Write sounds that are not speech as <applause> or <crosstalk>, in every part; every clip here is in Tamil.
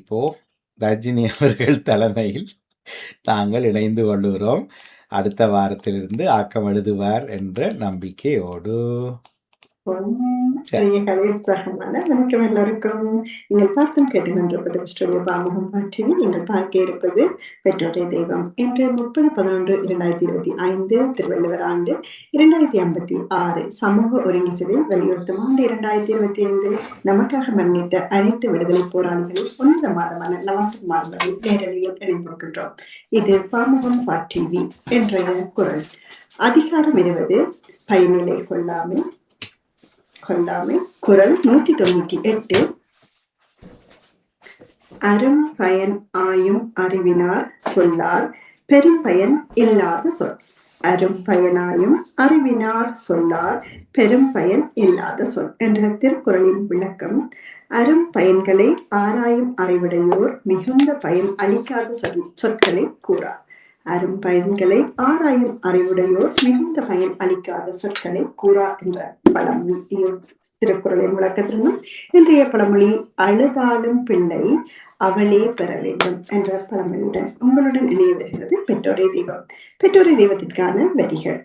இப்போ ரஜினி அவர்கள் <laughs> தலைமையில் நாங்கள் இணைந்து கொள்ளுகிறோம். அடுத்த வாரத்திலிருந்து ஆக்கம் எழுதுவார் என்ற நம்பிக்கையோடு. கலை உற்சாகமான வணக்கம் எல்லோருக்கும் நீங்கள் பார்த்தும் கேட்டுக்கொண்டிருப்பது ஆஸ்திரேலிய பாமுகம் பற்றியும் நீங்கள் பார்க்க இருப்பது பெற்றோரை தெய்வம் இன்று முப்பது பதினொன்று இரண்டாயிரத்தி இருபத்தி ஐந்து திருவள்ளுவர் ஆண்டு இரண்டாயிரத்தி ஐம்பத்தி ஆறு சமூக ஒருங்கிசைவை வலியுறுத்தும் ஆண்டு இரண்டாயிரத்தி இருபத்தி ஐந்து நமக்காக மன்னித்த அனைத்து விடுதலை போராளிகளில் ஒன்பது மாதமான நவம்பர் மாதங்களில் நேரடியில் இணைந்திருக்கின்றோம் இது பாமுகம் பார் டிவி என்ற குரல் அதிகாரம் இருபது பயனிலை கொள்ளாமை கொண்டாமை குரல் நூற்றி தொண்ணூற்றி எட்டு. அரும் பயன் ஆயும் அறிவினார் சொல்லார் பெரும் பயன் இல்லாத சொல். அரும் பயனாயும் அறிவினார் சொல்லார் பெரும் பயன் இல்லாத சொல் என்ற திருக்குறளின் விளக்கம். அரும் பயன்களை ஆராயும் அறிவுடையோர் மிகுந்த பயன் அளிக்காத சொற்களை கூறார். அரும் பயன்களை ஆராயும் அறிவுடையோர் மிகுந்த பயன் அளிக்காத சொற்களை கூறா என்ற பழமொழி திருக்குறளின் விளக்கத்திலும் இன்றைய பழமொழி அழுதாலும் பிள்ளை அவளே பெற வேண்டும் என்ற பழமொழியுடன் உங்களுடன் இணைய வருகிறது பெற்றோரை தெய்வம். பெற்றோரை தெய்வத்திற்கான வரிகள்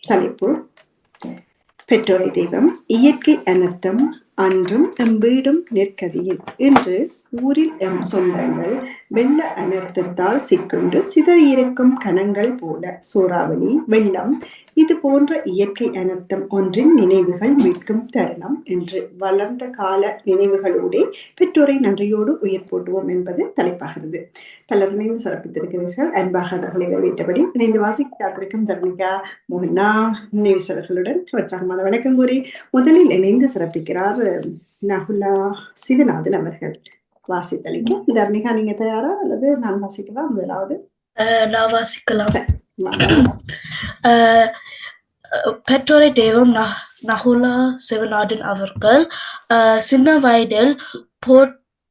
தலைப்பு. பெற்றோரை தெய்வம் இயற்கை அனர்த்தம் அன்றும் நம் வீடும் நெற்கதியில் என்று ஊரில் எம் சொந்தங்கள் வெள்ள அனர்த்தத்தால் சிக்குண்டு சிதறியிருக்கும் கணங்கள் போல. சூறாவளி வெள்ளம் இது போன்ற இயற்கை அனர்த்தம் ஒன்றின் நினைவுகள் மீட்கும் தருணம் என்று வளர்ந்த கால நினைவுகளோடு பெற்றோரை நன்றியோடு உயிர் போட்டுவோம் என்பது தலைப்பாகிறது. பலர் சிறப்பித்திருக்கிறீர்கள். அன்பாக அவர்களை வரவேற்றபடி இணைந்து வாசிக்காத்திருக்கும் தர்மிகா மோகனா நினைவுசவர்களுடன் உற்சாகமான வணக்கம் கூறி முதலில் இணைந்து சிறப்பிக்கிறார் நகுலா சிவநாதன் அவர்கள். வாசித்தளிக்க தர்மிகா நீங்க தயாரா அல்லது நான் வாசிக்கவா முதலாவது நான் வாசிக்கலாம் பெற்றோரை தெய்வம் ந- நகுலா சிவநாதன் அவர்கள் சின்ன வயதில் போட்